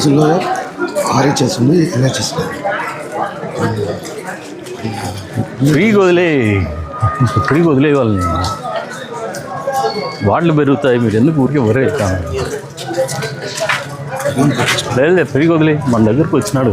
కేసుల్లో ఆర్హెచ్ఎస్ ఉంది ఎన్హెచ్ఎస్ లేదు ఫ్రీగా వదిలే ఫ్రీగా వదిలే వాళ్ళని. వాటిలు పెరుగుతాయి మీరు ఎందుకు ఊరికే వరే లేదు లేదు ఫ్రీగా వదిలే మన దగ్గరకు వచ్చినాడు.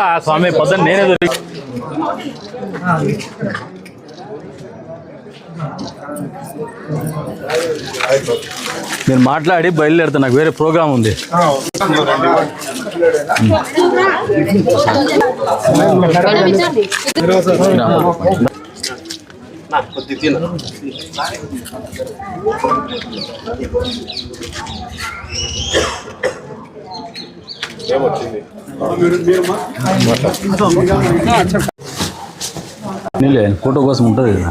ఆ స్వామి పొద్దున్న నేనే నేను మాట్లాడి బయలుదేరుతా నాకు వేరే ప్రోగ్రామ్ ఉంది. ఫోటో కోసం ఉంటుంది కదా.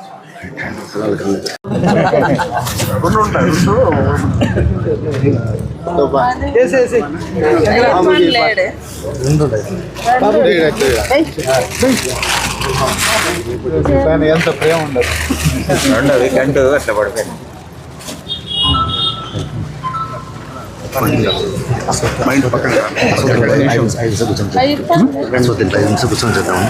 ఎంత ప్రేమ ఉండదు రెండోది గంట అట్లా పడిపోయింది మైండ్ పక్కన ఐదు నిమిషం కూర్చొని చేద్దాము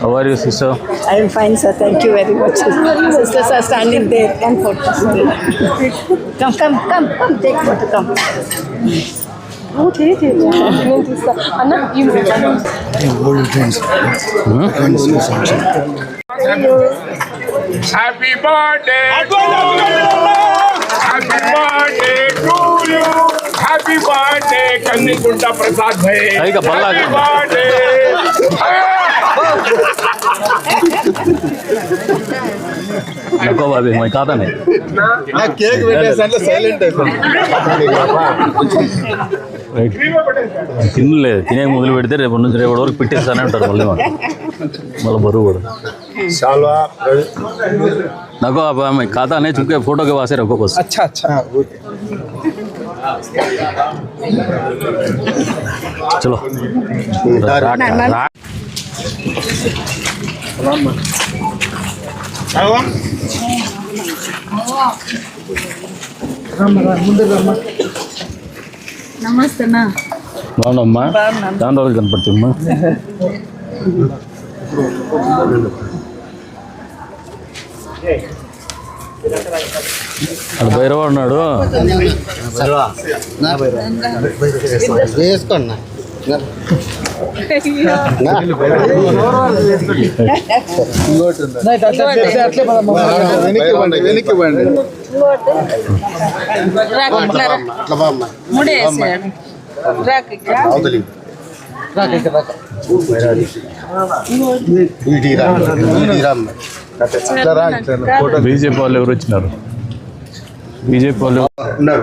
How are you, sister? I am fine, sir. Thank you very much. Sisters are standing there Come. come, come, come, come. Take photo. Come. అన్న ఈ old trains trains sanction happy birthday happy birthday to you happy birthday Kannigunta Prasad Bhai అయ్యక Balla happy birthday ನಕೋ ಬಾಬಿ ಮೈ ಕಾತಾನೆ ನಾ cake ವೇಟೇಸ್ ಅಂತ silent అయిపోయింది తినలే తినే మొదలు పెడితే రేపు నుంచి రేపటి వరకు పెట్టేస్తానే ఉంటారు మళ్ళీ మళ్ళీ బరువు కూడా నాకు ఆమె ఖాతానే చుక్కే ఫోటోకి వాసారు ఒక్కొక్క అచ్చా అచ్చా చలో రా నమస్తేనా? బాగున్నామ్మా చాలా రోజులు కనపడుతుందమ్మా. భైరవ ఉన్నాడు. వేసుకోండి వెనక్కి వెనక్కి అవతలి బీజేపీ వాళ్ళు ఎవరు వచ్చినారు? బీజేపీ వాళ్ళు ఉన్నారు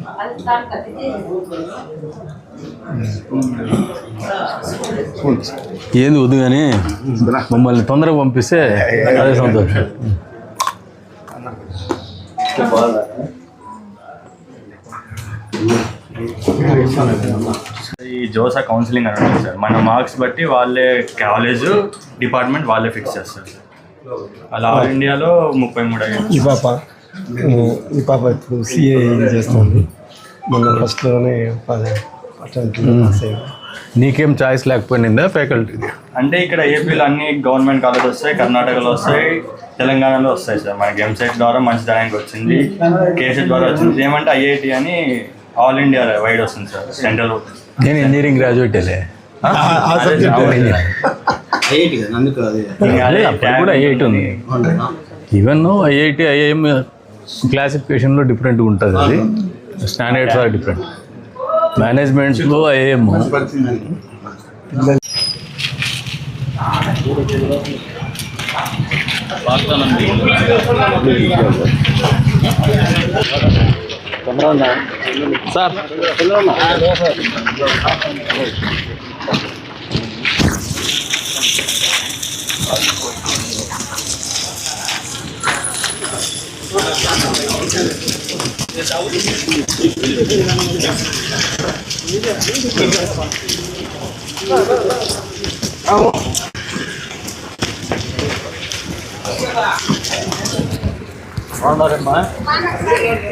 ఏంది వద్దు కానీ మమ్మల్ని తొందరగా పంపిస్తే అదే సంతోషం. ఈ జోసా కౌన్సిలింగ్ అని ఉంటుంది సార్. మన మార్క్స్ బట్టి వాళ్ళే కాలేజ్ డిపార్ట్మెంట్ వాళ్ళే ఫిక్స్ చేస్తారు అలా ఆల్ ఇండియాలో ముప్పై మూడు ఈ పాప ఈ పాప ఇప్పుడు సిఏ చేస్తుంది? మొన్న ఫస్ట్లోనే పాస్ నీకేం చాయిస్ లేకపోయినా ఫ్యాకల్టీ అంటే ఇక్కడ ఏపీలో అన్ని గవర్నమెంట్ కాలేజ్ వస్తాయి కర్ణాటకలో వస్తాయి తెలంగాణలో వస్తాయి సార్. మనకి ఎంసెట్ ద్వారా మంచి ర్యాంక్ వచ్చింది కేసెట్ ద్వారా వచ్చింది. ఏమంటే ఐఐటి అని ఆల్ ఇండియా వైడ్ వస్తుంది సార్ సెంట్రల్ నేను ఇంజనీరింగ్ గ్రాడ్యుయేటేలే అదే అప్పుడు కూడా ఐఐటి ఉంది. ఈవెన్ ఐఐటి ఐఐఎం క్లాసిఫికేషన్లో డిఫరెంట్గా ఉంటుంది అది. స్టాండర్డ్స్ ఆర్ డిఫరెంట్ మేనేజ్మెంట్స్లో ఐఐఎం సార్ ఆల్రెడీ ఐ 嗯好的嗯好的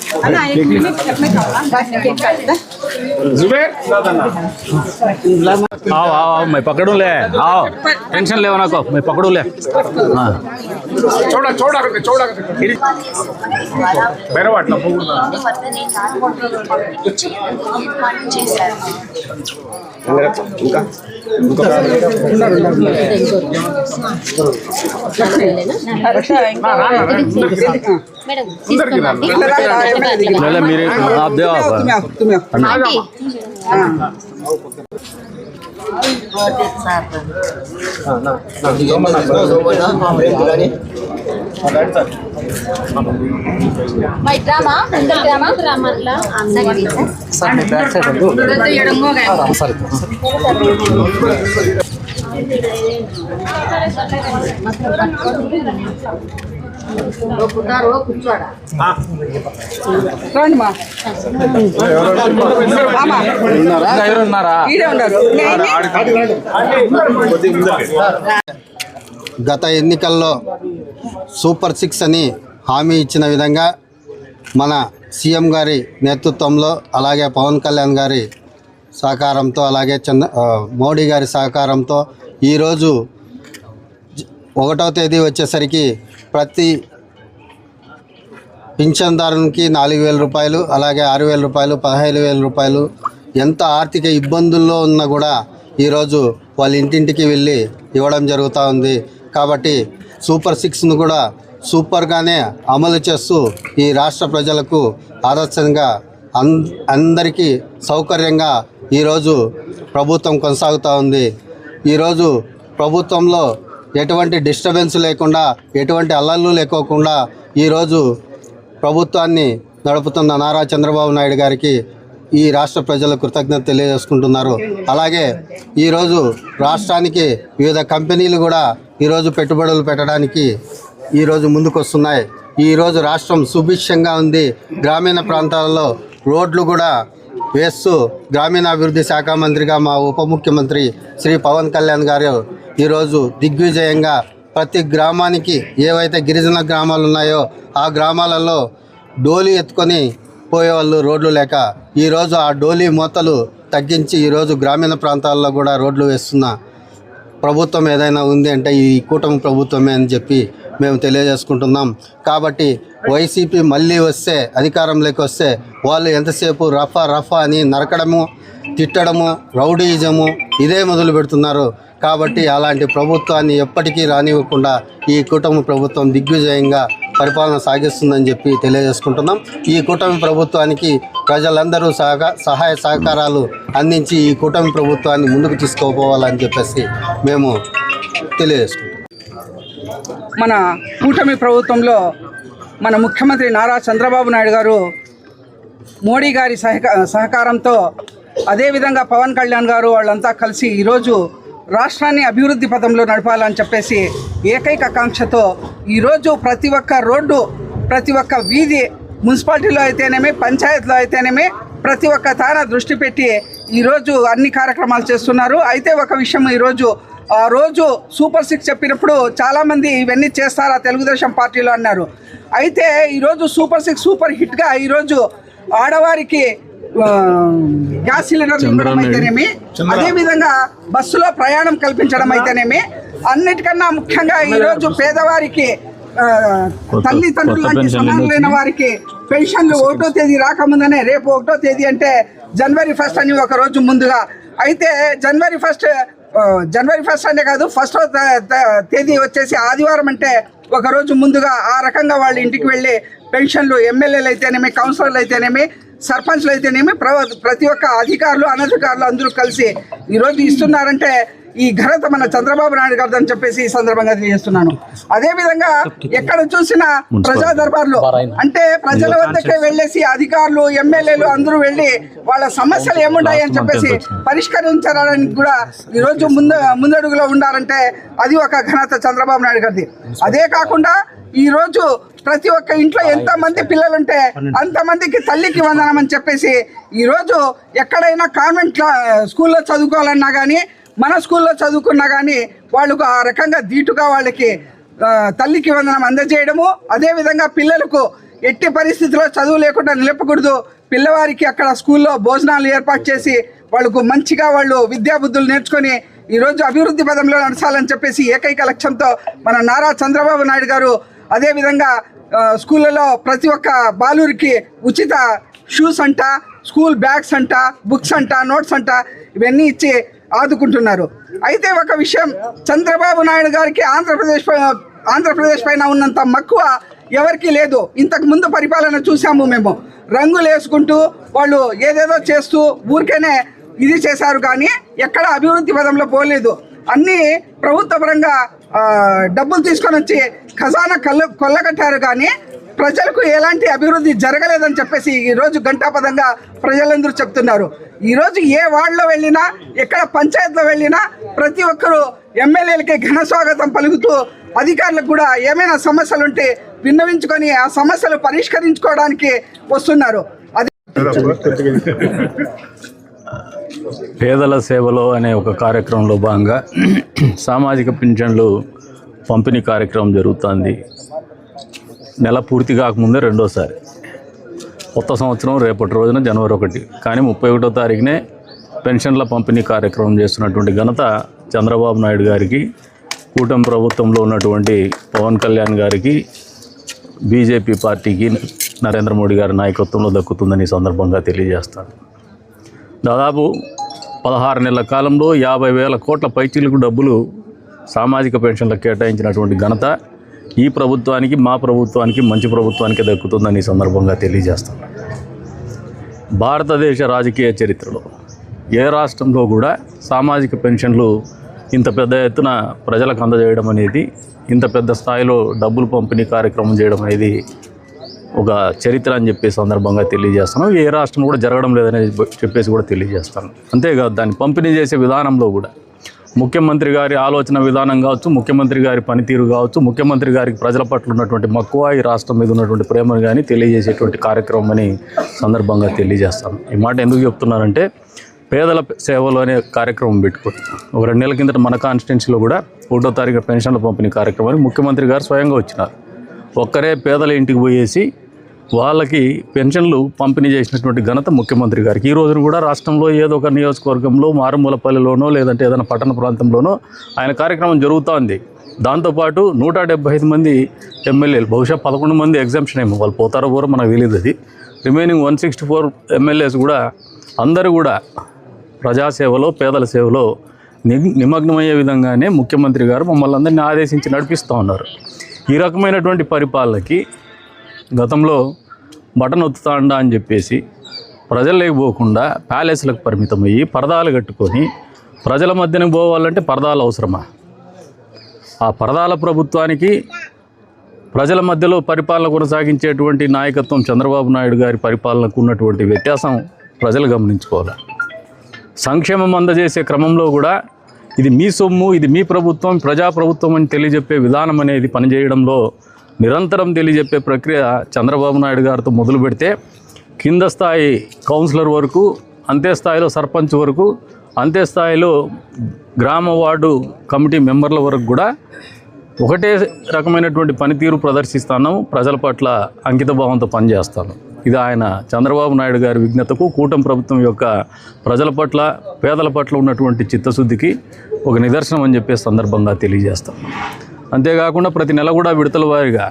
आओ आओ आओ मैं पकड़ू ले आओ टेंशन ले ना को मैं पकड़ू ले हाँ చూడ చూడకండి చూడకండి బెరవ అట్లా పోకూడదు అందరికి రా. ले ले मेरे आप दे आप तुम आओ तुम आओ My drama, గత ఎన్నికల్లో సూపర్ సిక్స్ అని హామీ ఇచ్చిన విధంగా మన సీఎం గారి నేతృత్వంలో అలాగే పవన్ కళ్యాణ్ గారి సహకారంతో అలాగే చంద్ర మోడీ గారి సహకారంతో ఈరోజు ఒకటో తేదీ వచ్చేసరికి ప్రతి పింఛన్దారునికి నాలుగు వేల రూపాయలు అలాగే ఆరు వేల రూపాయలు పదహైదు వేల రూపాయలు ఎంత ఆర్థిక ఇబ్బందుల్లో ఉన్నా కూడా ఈరోజు వాళ్ళ ఇంటింటికి వెళ్ళి ఇవ్వడం జరుగుతూ ఉంది. కాబట్టి సూపర్ సిక్స్ను కూడా సూపర్గానే అమలు చేస్తూ ఈ రాష్ట్ర ప్రజలకు ఆదర్శంగా అన్ అందరికీ సౌకర్యంగా ఈరోజు ప్రభుత్వం కొనసాగుతూ ఉంది. ఈరోజు ప్రభుత్వంలో ఎటువంటి డిస్టర్బెన్స్ లేకుండా ఎటువంటి అల్లర్లు లేకోకుండా ఈరోజు ప్రభుత్వాన్ని నడుపుతున్న నారా చంద్రబాబు నాయుడు గారికి ఈ రాష్ట్ర ప్రజలు కృతజ్ఞత తెలియజేసుకుంటున్నారు. అలాగే ఈరోజు రాష్ట్రానికి వివిధ కంపెనీలు కూడా ఈరోజు పెట్టుబడులు పెట్టడానికి ఈరోజు ముందుకొస్తున్నాయి. ఈరోజు రాష్ట్రం సుభిక్షంగా ఉంది. గ్రామీణ ప్రాంతాలలో రోడ్లు కూడా వేస్తూ గ్రామీణాభివృద్ధి శాఖ మంత్రిగా మా ఉప ముఖ్యమంత్రి శ్రీ పవన్ కళ్యాణ్ గారు ఈరోజు దిగ్విజయంగా ప్రతి గ్రామానికి ఏవైతే గిరిజన గ్రామాలు ఉన్నాయో ఆ గ్రామాలలో డోలీ ఎత్తుకొని పోయేవాళ్ళు రోడ్లు లేక ఈరోజు ఆ డోలీ మూతలు తగ్గించి ఈరోజు గ్రామీణ ప్రాంతాల్లో కూడా రోడ్లు వేస్తున్న ప్రభుత్వం ఏదైనా ఉంది అంటే ఈ కూటమి ప్రభుత్వమే అని చెప్పి మేము తెలియజేసుకుంటున్నాం. కాబట్టి వైసీపీ మళ్ళీ వస్తే అధికారంలోకి వస్తే వాళ్ళు ఎంతసేపు రఫా రఫా అని నరకడము తిట్టడము రౌడీజము ఇదే మొదలు పెడుతున్నారు. కాబట్టి అలాంటి ప్రభుత్వాన్ని ఎప్పటికీ రానివ్వకుండా ఈ కూటమి ప్రభుత్వం దిగ్విజయంగా పరిపాలన సాగిస్తుందని చెప్పి తెలియజేసుకుంటున్నాం. ఈ కూటమి ప్రభుత్వానికి ప్రజలందరూ సహక సహాయ సహకారాలు అందించి ఈ కూటమి ప్రభుత్వాన్ని ముందుకు తీసుకోపోవాలని చెప్పేసి మేము తెలియజేసుకుంటాం మన కూటమి ప్రభుత్వంలో మన ముఖ్యమంత్రి నారా చంద్రబాబు నాయుడు గారు మోడీ గారి సహక సహకారంతో అదేవిధంగా పవన్ కళ్యాణ్ గారు వాళ్ళంతా కలిసి ఈరోజు రాష్ట్రాన్ని అభివృద్ధి పథంలో నడపాలని చెప్పేసి ఏకైక కాంక్షతో ఈరోజు ప్రతి ఒక్క రోడ్డు ప్రతి ఒక్క వీధి మున్సిపాలిటీలో అయితేనేమి పంచాయతీలో అయితేనేమి ప్రతి ఒక్క తాన దృష్టి పెట్టి ఈరోజు అన్ని కార్యక్రమాలు చేస్తున్నారు. అయితే ఒక విషయం ఈరోజు ఆ రోజు సూపర్ సిక్స్ చెప్పినప్పుడు చాలామంది ఇవన్నీ చేస్తారా తెలుగుదేశం పార్టీలో అన్నారు. అయితే ఈరోజు సూపర్ సిక్స్ సూపర్ హిట్గా ఈరోజు ఆడవారికి గ్యాస్ సిలిండర్ ఇవ్వడం అయితేనేమి అదేవిధంగా బస్సులో ప్రయాణం కల్పించడం అయితేనేమి అన్నిటికన్నా ముఖ్యంగా ఈరోజు పేదవారికి తల్లిదండ్రులు లాంటి సమానులైన వారికి పెన్షన్లు ఒకటో తేదీ రాకముందనే రేపు ఒకటో తేదీ అంటే జనవరి ఫస్ట్ అని ఒక రోజు ముందుగా. అయితే జనవరి ఫస్ట్ జనవరి ఫస్ట్ అంటే కాదు ఫస్ట్ తేదీ వచ్చేసి ఆదివారం అంటే ఒకరోజు ముందుగా ఆ రకంగా వాళ్ళ ఇంటికి వెళ్ళి పెన్షన్లు ఎమ్మెల్యేలు అయితేనేమి కౌన్సిలర్లు అయితేనేమి సర్పంచ్లు అయితేనేమి ప్ర ప్రతి ఒక్క అధికారులు అనధికారులు అందరూ కలిసి ఈరోజు ఇస్తున్నారంటే ఈ ఘనత మన చంద్రబాబు నాయుడు గారు అని చెప్పేసి ఈ సందర్భంగా తెలియజేస్తున్నాను. అదేవిధంగా ఎక్కడ చూసినా ప్రజా దర్బార్లు అంటే ప్రజల వద్దకే వెళ్ళేసి అధికారులు ఎమ్మెల్యేలు అందరూ వెళ్ళి వాళ్ళ సమస్యలు ఏముంటాయి అని చెప్పేసి పరిష్కరించడానికి కూడా ఈరోజు ముందు ముందడుగులో ఉండాలంటే అది ఒక ఘనత చంద్రబాబు నాయుడు గారిది. అదే కాకుండా ఈ రోజు ప్రతి ఒక్క ఇంట్లో ఎంత మంది పిల్లలుంటే అంతమందికి తల్లికి వందనం అని చెప్పేసి ఈ రోజు ఎక్కడైనా కాన్వెంట్ క్లా- స్కూల్లో చదువుకోవాలన్నా కానీ మన స్కూల్లో చదువుకున్నా కానీ వాళ్ళకు ఆ రకంగా ధీటుగా వాళ్ళకి తల్లికి వందనం అందజేయడము. అదేవిధంగా పిల్లలకు ఎట్టి పరిస్థితిలో చదువు లేకుండా నిలపకూడదు. పిల్లవారికి అక్కడ స్కూల్లో భోజనాలు ఏర్పాటు చేసి వాళ్ళకు మంచిగా వాళ్ళు విద్యాబుద్ధులు నేర్చుకొని ఈరోజు అభివృద్ధి పదంలో నడచాలని చెప్పేసి ఏకైక లక్ష్యంతో మన నారా చంద్రబాబు నాయుడు గారు అదేవిధంగా స్కూళ్ళలో ప్రతి ఒక్క బాలురికి ఉచిత షూస్ అంట స్కూల్ బ్యాగ్స్ అంట బుక్స్ అంట నోట్స్ అంట ఇవన్నీ ఇచ్చి ఆదుకుంటున్నారు. అయితే ఒక విషయం చంద్రబాబు నాయుడు గారికి ఆంధ్రప్రదేశ్ ఆంధ్రప్రదేశ్ పైన ఉన్నంత మక్కువ ఎవరికీ లేదు. ఇంతకు ముందు పరిపాలన చూసాము మేము. రంగులు వేసుకుంటూ వాళ్ళు ఏదేదో చేస్తూ ఊరికేనే ఇది చేశారు కానీ ఎక్కడ అభివృద్ధి పదంలో పోలేదు. అన్నీ ప్రభుత్వ పరంగా డబ్బులు తీసుకొని వచ్చి ఖజానా కళ్ళు కొల్లగట్టారు కానీ ప్రజలకు ఎలాంటి అభివృద్ధి జరగలేదని చెప్పేసి ఈరోజు గంటాపదంగా ప్రజలందరూ చెప్తున్నారు. ఈరోజు ఏ వార్డులో వెళ్ళినా ఎక్కడ పంచాయతీలో వెళ్ళినా ప్రతి ఒక్కరూ ఎమ్మెల్యేలకి ఘన స్వాగతం పలుకుతూ అధికారులకు కూడా ఏమైనా సమస్యలు ఉంటే విన్నవించుకొని ఆ సమస్యలు పరిష్కరించుకోవడానికి వస్తున్నారు. అది పేదల సేవలో అనే ఒక కార్యక్రమంలో భాగంగా సామాజిక పింఛన్లు పంపిణీ కార్యక్రమం జరుగుతుంది. నెల పూర్తి కాకముందే రెండోసారి. కొత్త సంవత్సరం రేపటి రోజున జనవరి ఒకటి. కానీ ముప్పై ఒకటో తారీఖునే పెన్షన్ల పంపిణీ కార్యక్రమం చేస్తున్నటువంటి ఘనత చంద్రబాబు నాయుడు గారికి కూటమి ప్రభుత్వంలో ఉన్నటువంటి పవన్ కళ్యాణ్ గారికి బీజేపీ పార్టీకి నరేంద్ర మోడీ గారి నాయకత్వంలో దక్కుతుందని ఈ సందర్భంగా తెలియజేస్తాను. దాదాపు పదహారు నెలల కాలంలో యాభై వేల కోట్ల పైచీలకు డబ్బులు సామాజిక పెన్షన్లకు కేటాయించినటువంటి ఘనత ఈ ప్రభుత్వానికి మా ప్రభుత్వానికి మంచి ప్రభుత్వానికి దక్కుతుందని ఈ సందర్భంగా తెలియజేస్తాను భారతదేశ రాజకీయ చరిత్రలో ఏ రాష్ట్రంలో కూడా సామాజిక పెన్షన్లు ఇంత పెద్ద ఎత్తున ప్రజలకు అందజేయడం అనేది ఇంత పెద్ద స్థాయిలో డబ్బులు పంపిణీ కార్యక్రమం చేయడం అనేది ఒక చరిత్ర అని చెప్పే సందర్భంగా తెలియజేస్తాను. ఏ రాష్ట్రం కూడా జరగడం లేదని చెప్పేసి కూడా తెలియజేస్తాను. అంతేకాదు దాన్ని పంపిణీ చేసే విధానంలో కూడా ముఖ్యమంత్రి గారి ఆలోచన విధానం కావచ్చు ముఖ్యమంత్రి గారి పనితీరు కావచ్చు ముఖ్యమంత్రి గారికి ప్రజల పట్ల ఉన్నటువంటి మక్కువ ఈ రాష్ట్రం మీద ఉన్నటువంటి ప్రేమను కానీ తెలియజేసేటువంటి కార్యక్రమం అని సందర్భంగా తెలియజేస్తాను. ఈ మాట ఎందుకు చెప్తున్నానంటే పేదల సేవలు అనే కార్యక్రమం పెట్టుకుని ఒక రెండు నెలల కిందట మన కాన్స్టిట్యున్సీలో కూడా ఒకటో తారీఖు పెన్షన్ల పంపిణీ కార్యక్రమానికి ముఖ్యమంత్రి గారు స్వయంగా వచ్చినారు. ఒక్కరే పేదల ఇంటికి పోయేసి వాళ్ళకి పెన్షన్లు పంపిణీ చేసినటువంటి ఘనత ముఖ్యమంత్రి గారికి. ఈ రోజున కూడా రాష్ట్రంలో ఏదో ఒక నియోజకవర్గంలో మారుమూలపల్లిలోనో లేదంటే ఏదైనా పట్టణ ప్రాంతంలోనో ఆయన కార్యక్రమం జరుగుతోంది. దాంతోపాటు నూట డెబ్బై ఐదు మంది ఎమ్మెల్యేలు బహుశా పదకొండు మంది ఎగ్జామ్షన్ ఏమో వాళ్ళు పోతారో పోరో మనకు తెలియదు అది. Remaining one sixty four MLAs కూడా అందరూ కూడా ప్రజాసేవలో పేదల సేవలో ని- నిమగ్నమయ్యే విధంగానే ముఖ్యమంత్రి గారు మమ్మల్ని అందరినీ ఆదేశించి నడిపిస్తూ ఉన్నారు. ఈ రకమైనటువంటి పరిపాలనకి గతంలో బటన్ ఒత్తుతాండా అని చెప్పేసి ప్రజల్లోకి పోకుండా ప్యాలెస్లకు పరిమితమయ్యి పరదాలు కట్టుకొని ప్రజల మధ్యన పోవాలంటే పరదాలు అవసరమా? ఆ పరదాల ప్రభుత్వానికి ప్రజల మధ్యలో పరిపాలన కొనసాగించేటువంటి నాయకత్వం చంద్రబాబు నాయుడు గారి పరిపాలనకు ఉన్నటువంటి వ్యత్యాసం ప్రజలు గమనించుకోవాలి. సంక్షేమం అందజేసే క్రమంలో కూడా ఇది మీ సొమ్ము ఇది మీ ప్రభుత్వం ప్రజాప్రభుత్వం అని తెలియజెప్పే విధానం అనేది పనిచేయడంలో నిరంతరం తెలియజెప్పే ప్రక్రియ చంద్రబాబు నాయుడు గారితో మొదలు పెడితే కింద స్థాయి కౌన్సిలర్ వరకు అంతే స్థాయిలో సర్పంచ్ వరకు అంతే స్థాయిలో గ్రామ వార్డు కమిటీ మెంబర్ల వరకు కూడా ఒకటే రకమైనటువంటి పనితీరు ప్రదర్శిస్తాను ప్రజల పట్ల అంకిత భావంతో పనిచేస్తాను ఇది ఆయన చంద్రబాబు నాయుడు గారి విజ్ఞతకు కూటమి ప్రభుత్వం యొక్క ప్రజల పట్ల పేదల పట్ల ఉన్నటువంటి చిత్తశుద్ధికి ఒక నిదర్శనం అని చెప్పే సందర్భంగా తెలియజేస్తాను అంతేకాకుండా ప్రతి నెల కూడా విడతల వారిగా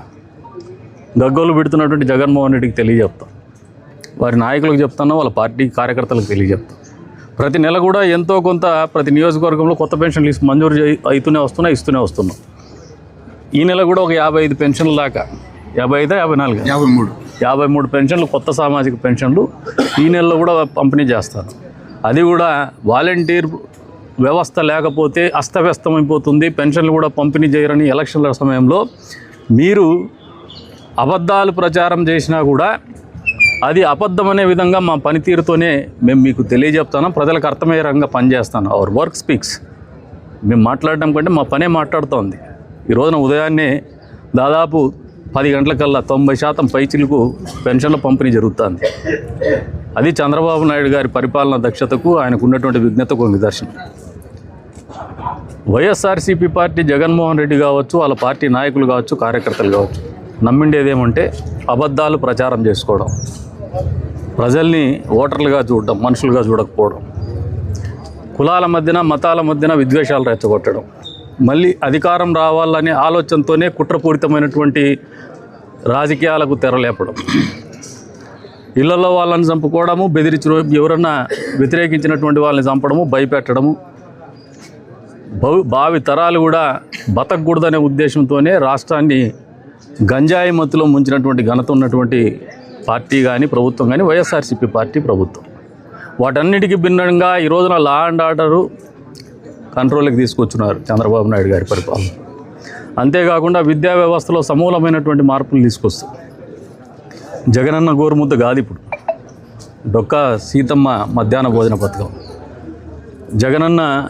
గగ్గోలు పెడుతున్నటువంటి జగన్మోహన్ రెడ్డికి తెలియజెప్తాం. వారి నాయకులకు చెప్తాను వాళ్ళ పార్టీ కార్యకర్తలకు తెలియజెప్తాం. ప్రతి నెల కూడా ఎంతో కొంత ప్రతి నియోజకవర్గంలో కొత్త పెన్షన్లు మంజూరు అవుతూనే వస్తున్నాయి ఇస్తూనే వస్తున్నాం. ఈ నెల కూడా ఒక యాభై ఐదు పెన్షన్ల దాకా యాభై ఐదా యాభై నాలుగు? యాభై మూడు. యాభై మూడు పెన్షన్లు కొత్త సామాజిక పెన్షన్లు ఈ నెలలో కూడా పంపిణీ చేస్తాను అది కూడా వాలంటీర్ వ్యవస్థ లేకపోతే అస్తవ్యస్తమైపోతుంది. పెన్షన్లు కూడా పంపిణీ చేయరని ఎలక్షన్ల సమయంలో మీరు అబద్ధాలు ప్రచారం చేసినా కూడా అది అబద్ధం అనే విధంగా మా పనితీరుతోనే మేము మీకు తెలియజెప్తాను ప్రజలకు అర్థమయ్యే రంగా పనిచేస్తాను అవర్ వర్క్ స్పీక్స్ మేము మాట్లాడడం కంటే మా పనే మాట్లాడుతోంది. ఈ రోజున ఉదయాన్నే దాదాపు పది గంటలకల్లా తొంభై శాతం పైచిలకు పెన్షన్ల పంపిణీ జరుగుతుంది. అది చంద్రబాబు నాయుడు గారి పరిపాలన దక్షతకు ఆయనకు ఉన్నటువంటి విజ్ఞతకు నిదర్శనం. వైఎస్ఆర్సీపీ పార్టీ జగన్మోహన్ రెడ్డి కావచ్చు వాళ్ళ పార్టీ నాయకులు కావచ్చు కార్యకర్తలు కావచ్చు నమ్మిండేదేమంటే అబద్ధాలు ప్రచారం చేసుకోవడం. ప్రజల్ని ఓటర్లుగా చూడడం మనుషులుగా చూడకపోవడం. కులాల మధ్యన మతాల మధ్యన విద్వేషాలు రెచ్చగొట్టడం. మళ్ళీ అధికారం రావాలనే ఆలోచనతోనే కుట్రపూరితమైనటువంటి రాజకీయాలకు తెరలేపడం ఇళ్ళలో వాళ్ళని చంపుకోవడము బెదిరించడం ఎవరన్నా వ్యతిరేకించినటువంటి వాళ్ళని చంపడము భయపెట్టడము భవి భావి తరాలు కూడా బతకూడదనే ఉద్దేశంతోనే రాష్ట్రాన్ని గంజాయి మత్తులో ముంచినటువంటి ఘనత ఉన్నటువంటి పార్టీ కానీ ప్రభుత్వం కానీ వైఎస్ఆర్సీపీ పార్టీ ప్రభుత్వం. వాటన్నిటికీ భిన్నంగా ఈ రోజున లా అండ్ ఆర్డరు కంట్రోల్కి తీసుకొచ్చున్నారు చంద్రబాబు నాయుడు గారి పరిపాలన. అంతేకాకుండా విద్యా వ్యవస్థలో సమూలమైనటువంటి మార్పులు తీసుకొస్తారు. జగనన్న గోరుముద్ద కాదు ఇప్పుడు. డొక్క సీతమ్మ మధ్యాహ్న భోజన పథకం. జగనన్న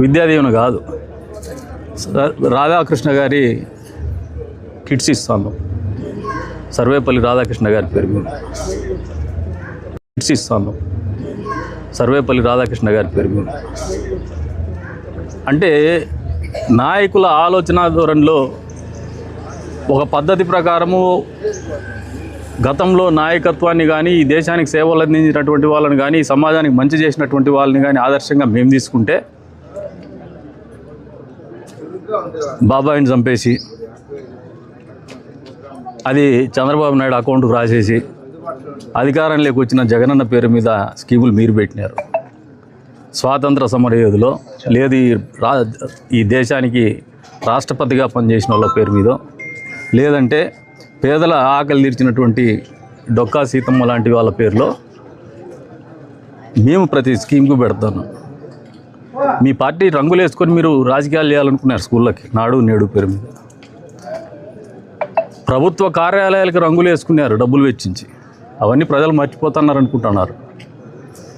విద్యాదీవెన కాదు. రాధాకృష్ణ గారి కిట్స్ ఇస్తాను సర్వేపల్లి రాధాకృష్ణ గారి పేరు మీద. కిట్స్ ఇస్తాను సర్వేపల్లి రాధాకృష్ణ గారి పేరు మీద. అంటే నాయకుల ఆలోచన ధోరణిలో ఒక పద్ధతి ప్రకారము గతంలో నాయకత్వాన్ని కానీ ఈ దేశానికి సేవలు అందించినటువంటి వాళ్ళని కానీ సమాజానికి మంచి చేసినటువంటి వాళ్ళని కానీ ఆదర్శంగా మేము తీసుకుంటే బాబాయిని చంపేసి అది చంద్రబాబు నాయుడు అకౌంట్కు రాసేసి అధికారంలోకి వచ్చిన జగనన్న పేరు మీద స్కీములు మీరు పెట్టినారు. స్వాతంత్ర సమరయోధులో లేదు ఈ రా ఈ దేశానికి రాష్ట్రపతిగా పనిచేసిన వాళ్ళ పేరు మీద లేదంటే పేదల ఆకలి తీర్చినటువంటి డొక్కా సీతమ్మ లాంటి వాళ్ళ పేరులో మేము ప్రతి స్కీమ్కు పెడతాను. మీ పార్టీ రంగులు వేసుకొని మీరు రాజకీయాలు చేయాలనుకున్నారు స్కూళ్ళకి. నాడు నేడు పేరు మీద. ప్రభుత్వ కార్యాలయాలకు రంగులు వేసుకున్నారు డబ్బులు వెచ్చించి. అవన్నీ ప్రజలు మర్చిపోతున్నారు అనుకుంటున్నారు.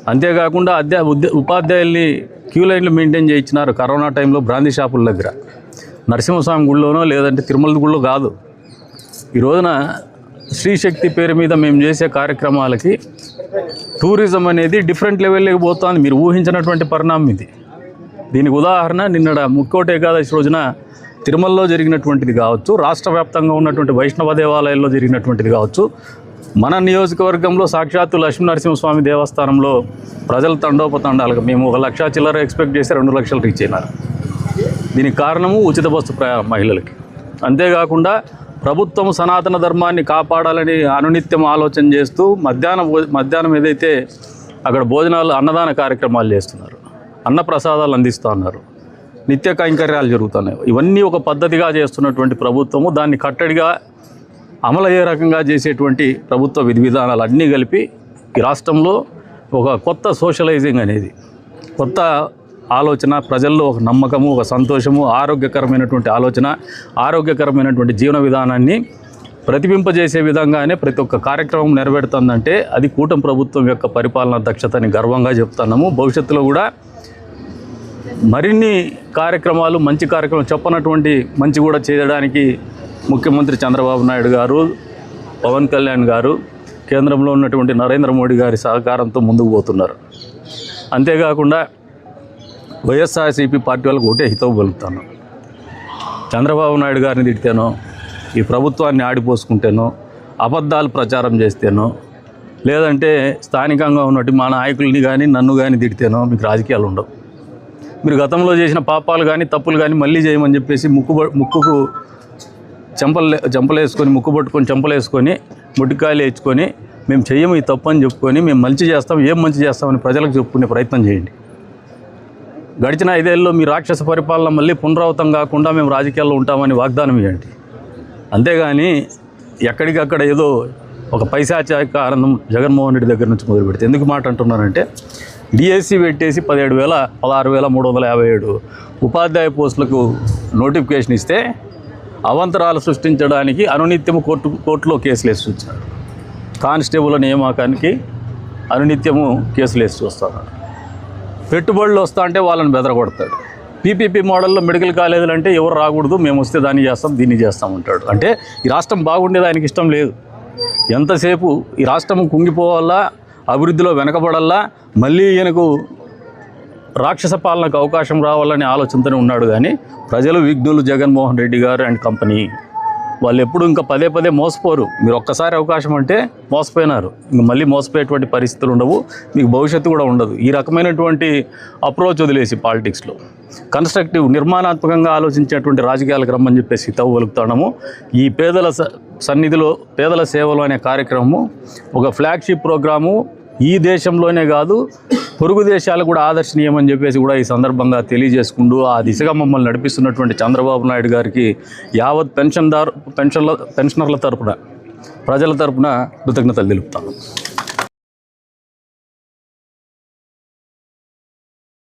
అంతేకాకుండా అధ్యా ఉద్య ఉపాధ్యాయుల్ని క్యూ లైన్లు మెయింటైన్ చేయించినారు కరోనా టైంలో బ్రాందీ షాపుల దగ్గర. నరసింహస్వామి గుళ్ళోనో లేదంటే తిరుమల గుళ్ళో కాదు. ఈ రోజున శ్రీశక్తి పేరు మీద మేము చేసే కార్యక్రమాలకి టూరిజం అనేది డిఫరెంట్ లెవెల్లోకి పోతుంది. మీరు ఊహించినటువంటి పరిణామం ఇది. దీనికి ఉదాహరణ నిన్నడ ముక్కోటి ఏకాదశి రోజున తిరుమలలో జరిగినటువంటిది కావచ్చు రాష్ట్ర వ్యాప్తంగా ఉన్నటువంటి వైష్ణవ దేవాలయాల్లో జరిగినటువంటిది కావచ్చు. మన నియోజకవర్గంలో సాక్షాత్తు లక్ష్మీనరసింహస్వామి దేవస్థానంలో ప్రజల తండోపతండాలుగా మేము ఒక లక్ష చిల్లర ఎక్స్పెక్ట్ చేసి రెండు లక్షలు రీచ్ అయినారు. దీనికి కారణము ఉచిత బస్సు ప్రయా మహిళలకి. అంతేకాకుండా ప్రభుత్వం సనాతన ధర్మాన్ని కాపాడాలని అనునిత్యం ఆలోచన చేస్తూ మధ్యాహ్నం మధ్యాహ్నం ఏదైతే అక్కడ భోజనాలు అన్నదాన కార్యక్రమాలు చేస్తున్నారు. అన్న ప్రసాదాలు అందిస్తూ ఉన్నారు నిత్య కైంకర్యాలు జరుగుతున్నాయి. ఇవన్నీ ఒక పద్ధతిగా చేస్తున్నటువంటి ప్రభుత్వము దాన్ని కట్టడిగా అమలు అయ్యే రకంగా చేసేటువంటి ప్రభుత్వ విధి విధానాలు అన్నీ కలిపి ఈ రాష్ట్రంలో ఒక కొత్త సోషలైజింగ్ అనేది కొత్త ఆలోచన ప్రజల్లో ఒక నమ్మకము ఒక సంతోషము ఆరోగ్యకరమైనటువంటి ఆలోచన ఆరోగ్యకరమైనటువంటి జీవన విధానాన్ని ప్రతిబింపజేసే విధంగానే ప్రతి ఒక్క కార్యక్రమం నెరవేరుతుందంటే అది కూటమి ప్రభుత్వం యొక్క పరిపాలనా దక్షతని గర్వంగా చెప్తున్నాము. భవిష్యత్తులో కూడా మరిన్ని కార్యక్రమాలు మంచి కార్యక్రమం చెప్పనటువంటి మంచి కూడా చేయడానికి ముఖ్యమంత్రి చంద్రబాబు నాయుడు గారు పవన్ కళ్యాణ్ గారు కేంద్రంలో ఉన్నటువంటి నరేంద్ర మోడీ గారి సహకారంతో ముందుకు పోతున్నారు. అంతేకాకుండా వైఎస్ఆర్సీపీ పార్టీ వాళ్ళకి ఒకటే హితవు పలుకుతాను. చంద్రబాబు నాయుడు గారిని తిడితేనో ఈ ప్రభుత్వాన్ని ఆడిపోసుకుంటేనో అబద్ధాలు ప్రచారం చేస్తేనో లేదంటే స్థానికంగా ఉన్నట్టు మా నాయకుల్ని కానీ నన్ను కానీ తిడితేనో మీకు రాజకీయాలు ఉండవు. మీరు గతంలో చేసిన పాపాలు కానీ తప్పులు కానీ మళ్ళీ చేయమని చెప్పేసి ముక్కు ముక్కుకు చెంపలు చెంపలు వేసుకొని ముక్కు పట్టుకొని చెంపలు వేసుకొని ముట్టికాయలు వేసుకొని మేము చెయ్యము ఈ తప్పు అని చెప్పుకొని మేము మంచి చేస్తాం ఏం మంచి చేస్తామని ప్రజలకు చెప్పుకునే ప్రయత్నం చేయండి. గడిచిన ఐదేళ్ళలో మీ రాక్షస పరిపాలన మళ్ళీ పునరావృతం కాకుండా మేము రాజకీయాల్లో ఉంటామని వాగ్దానం ఇవ్వండి అంతేగాని ఎక్కడికక్కడ ఏదో ఒక పైశాచారిక ఆనందం జగన్మోహన్ రెడ్డి దగ్గర నుంచి మొదలు పెడితే ఎందుకు మాట అంటున్నానంటే డిఎస్సి పెట్టేసి పదిహేడు వేల పదహారు వేల మూడు వందల యాభై ఏడు. ఉపాధ్యాయ పోస్టులకు నోటిఫికేషన్ ఇస్తే అవంతరాలు సృష్టించడానికి అనునిత్యము కోర్టు కోర్టులో కేసులు వేసి వచ్చారు. కానిస్టేబుల్ నియామకానికి అనునిత్యము కేసులు వేసి వస్తారు. పెట్టుబడులు వస్తా అంటే వాళ్ళని బెదరగొడతాడు పీపీపీ మోడల్లో మెడికల్ కాలేజీలు అంటే ఎవరు రాకూడదు మేము వస్తే దాన్ని చేస్తాం దీన్ని చేస్తాం అంటాడు అంటే ఈ రాష్ట్రం బాగుండేది ఆయనకి ఇష్టం లేదు. ఎంతసేపు ఈ రాష్ట్రం కుంగిపోవాలా అభివృద్ధిలో వెనకబడల్లా మళ్ళీ ఈయనకు రాక్షస పాలనకు అవకాశం రావాలనే ఆలోచనతోనే ఉన్నాడు కానీ ప్రజలు విఘ్నులు జగన్మోహన్ రెడ్డి గారు అండ్ కంపెనీ. వాళ్ళు ఎప్పుడు ఇంకా పదే పదే మోసపోరు. మీరు ఒక్కసారి అవకాశం అంటే మోసపోయినారు. మళ్ళీ మోసపోయేటువంటి పరిస్థితులు ఉండవు. మీకు భవిష్యత్తు కూడా ఉండదు. ఈ రకమైనటువంటి అప్రోచ్ వదిలేసి పాలిటిక్స్లో కన్స్ట్రక్టివ్ నిర్మాణాత్మకంగా ఆలోచించేటువంటి రాజకీయాలకు రమ్మని చెప్పేసి తవ్వు ఈ పేదల స- సన్నిధిలో పేదల సేవలు అనే కార్యక్రమము ఒక ఫ్లాగ్షిప్ ప్రోగ్రాము ఈ దేశంలోనే కాదు పొరుగు దేశాలు కూడా ఆదర్శనీయమని చెప్పేసి కూడా ఈ సందర్భంగా తెలియజేసుకుంటూ ఆ దిశగా మమ్మల్ని నడిపిస్తున్నటువంటి చంద్రబాబు నాయుడు గారికి యావత్ పెన్షన్దారు పెన్షన్ల పెన్షనర్ల తరపున ప్రజల తరపున కృతజ్ఞతలు తెలుపుతాను.